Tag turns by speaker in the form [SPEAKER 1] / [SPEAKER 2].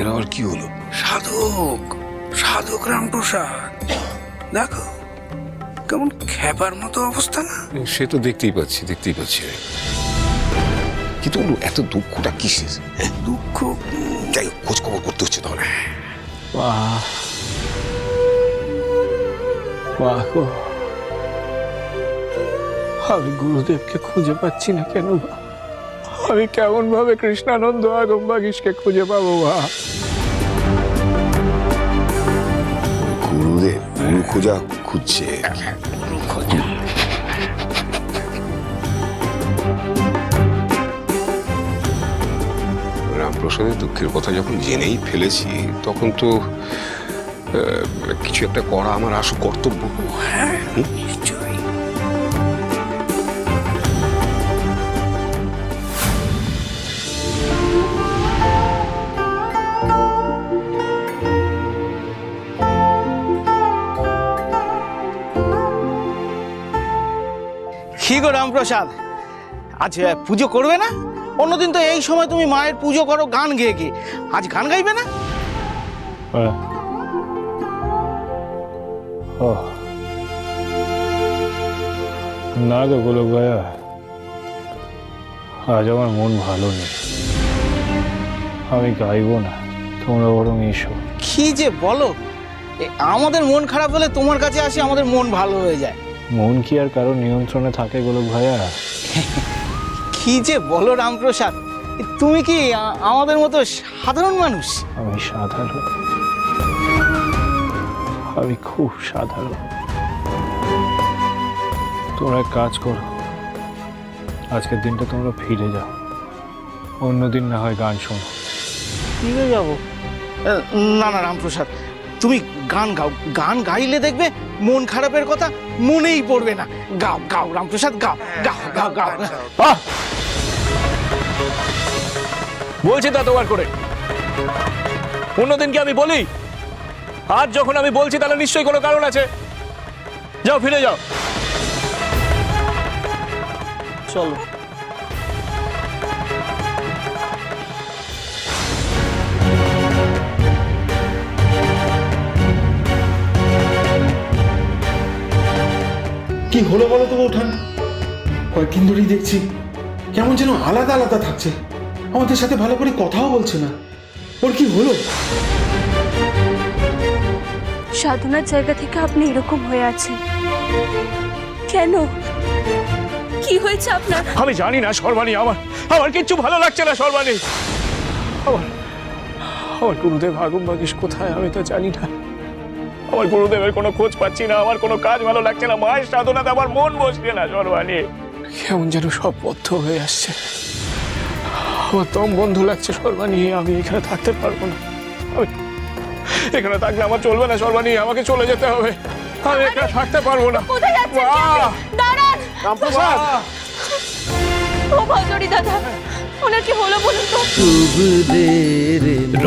[SPEAKER 1] এর আবার কি হলো?
[SPEAKER 2] সাধক সাধক রামপ্রসাদ। দেখো কেমন খেপার মতো অবস্থা না?
[SPEAKER 1] সে তো দেখতেই পাচ্ছি দেখতেই পাচ্ছি কিন্তু ওর এত দুঃখটা কিসের?
[SPEAKER 2] দুঃখ?
[SPEAKER 1] যাই হোক, খোঁজ খবর করতে হচ্ছে তাহলে।
[SPEAKER 3] বাহ। বাহ আমি গুরুদেবকে খুঁজে পাচ্ছি না কেন বা আমি কেমন ভাবে কৃষ্ণানন্দ আগম বাগিসকে খুঁজে পাবো বা
[SPEAKER 1] গুরুদেব গুরু খোঁজা খুঁজছে। রামপ্রসাদের দুঃখের কথা যখন জেনেই ফেলেছি তখন তো কিছু একটা করা আমার আসল কর্তব্য।
[SPEAKER 2] হ্যাঁ
[SPEAKER 4] কি গো রামপ্রসাদ? আজ পুজো করবে না? অন্যদিন তো এই সময় তুমি মায়ের পুজো করো গান গেয়ে গিয়ে। আজ গান গাইবে না?
[SPEAKER 3] হ্যাঁ। ও। না গো গোলক ভাইয়া আজ আমার মন ভালো নেই। আমি গাইবো না তোমরা বরং এসো।
[SPEAKER 4] কি যে বলো? এ, আমাদের মন খারাপ হলে তোমার কাছে আসি আমাদের মন ভালো হয়ে যায়।
[SPEAKER 3] মন কি আর কারও নিয়ন্ত্রণে থাকে গোলক ভাইয়া
[SPEAKER 4] কি যে বলো রামপ্রসাদ তুমি কি আমাদের মতো সাধারণ মানুষ?
[SPEAKER 3] আমি সাধারণ। আমি খুব সাধারণ। তোমরা এক কাজ করো। আজকের দিনটা তোমরা ফিরে যাও। অন্যদিন না হয় গান শোনো।
[SPEAKER 4] ফিরে যাব? না না রামপ্রসাদ তুমি গান গাও। গান গাইলে দেখবে মন খারাপের কথা মনেই পড়বে না। গাও গাও রামপ্রসাদ গাও গাও গাও গাও।
[SPEAKER 3] আহ! বলছি তা তোমার করে। অন্যদিন কি আমি বলি আর যখন আমি বলছি তাহলে নিশ্চয়ই কোনো কারণ আছে। যাও ফিরে যাও।
[SPEAKER 4] চলো।
[SPEAKER 5] কি হলো বলো তো ওঠান কয়েকদিন ধরেই দেখছি কেমন যেন আলাদা আলাদা থাকছে। আমাদের সাথে ভালো করে কথাও বলছে না। ওর কি হলো?
[SPEAKER 6] সাধনার জায়গা থেকে আপনি এরকম হয়ে আছেন। কেন? কি হয়েছে আপনার?
[SPEAKER 3] আমি জানি না সর্বাণী আমার আমার কিচ্ছু ভালো লাগছে না সর্বাণী। আমার আমার গুরুদেব আগম বাগিস কোথায় আমি তো জানি না। আমার গুরুদেবের কোনো খোঁজ পাচ্ছি না আমার কোনো কাজ ভালো লাগছে না মায়ের সাধনাতে আমার মন বসছে না সর্বাণী। কেমন যেন সব বদ্ধ হয়ে আসছে। আমার দম বন্ধ লাগছে সর্বাণী আমি এখানে থাকতে পারব না। আমি এখানে থাকলে আমার চলবে না সর্বাণী আমাকে চলে যেতে হবে। আমি এখানে থাকতে পারব না?
[SPEAKER 6] দাঁড়ান! ও ভজরি দাদা ওনার কি হলো বলুন তো?